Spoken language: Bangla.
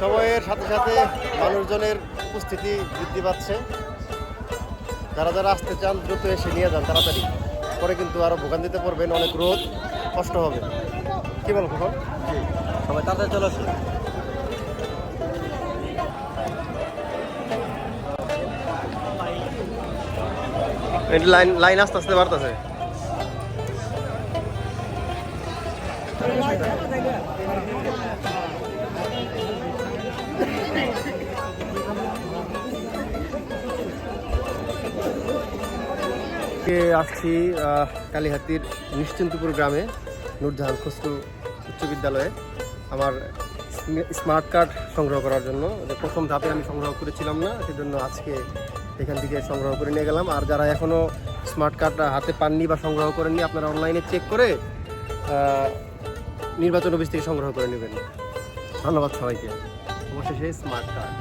সময়ের সাথে সাথে মানুষজনের উপস্থিতি বৃদ্ধি পাচ্ছে। যারা যারা আসতে চান, দ্রুত এসে নিয়ে যান তাড়াতাড়ি। পরে কিন্তু আরও ভোগান্তিতে পড়বেন অনেক রোদ কষ্ট হবে। কী বল, কখন? সবাই তাড়াতাড়ি চলে আসুন। লাইন লাইন আস্তে আস্তে বাড়তেছে। আজকে আসছি কালীহাতির নিশ্চিন্তপুর গ্রামে, নূরজাহান খসরু উচ্চ বিদ্যালয়ে। আমার স্মার্ট কার্ড সংগ্রহ করার জন্য। প্রথম ধাপে আমি সংগ্রহ করেছিলাম না, সেজন্য আজকে এখান থেকে সংগ্রহ করে নিয়ে গেলাম। আর যারা এখনও স্মার্ট কার্ড হাতে পাননি বা সংগ্রহ করেননি, আপনারা অনলাইনে চেক করে নির্বাচন অফিস থেকে সংগ্রহ করে নেবেন। ধন্যবাদ সবাইকে। অবশেষে স্মার্ট কার্ড।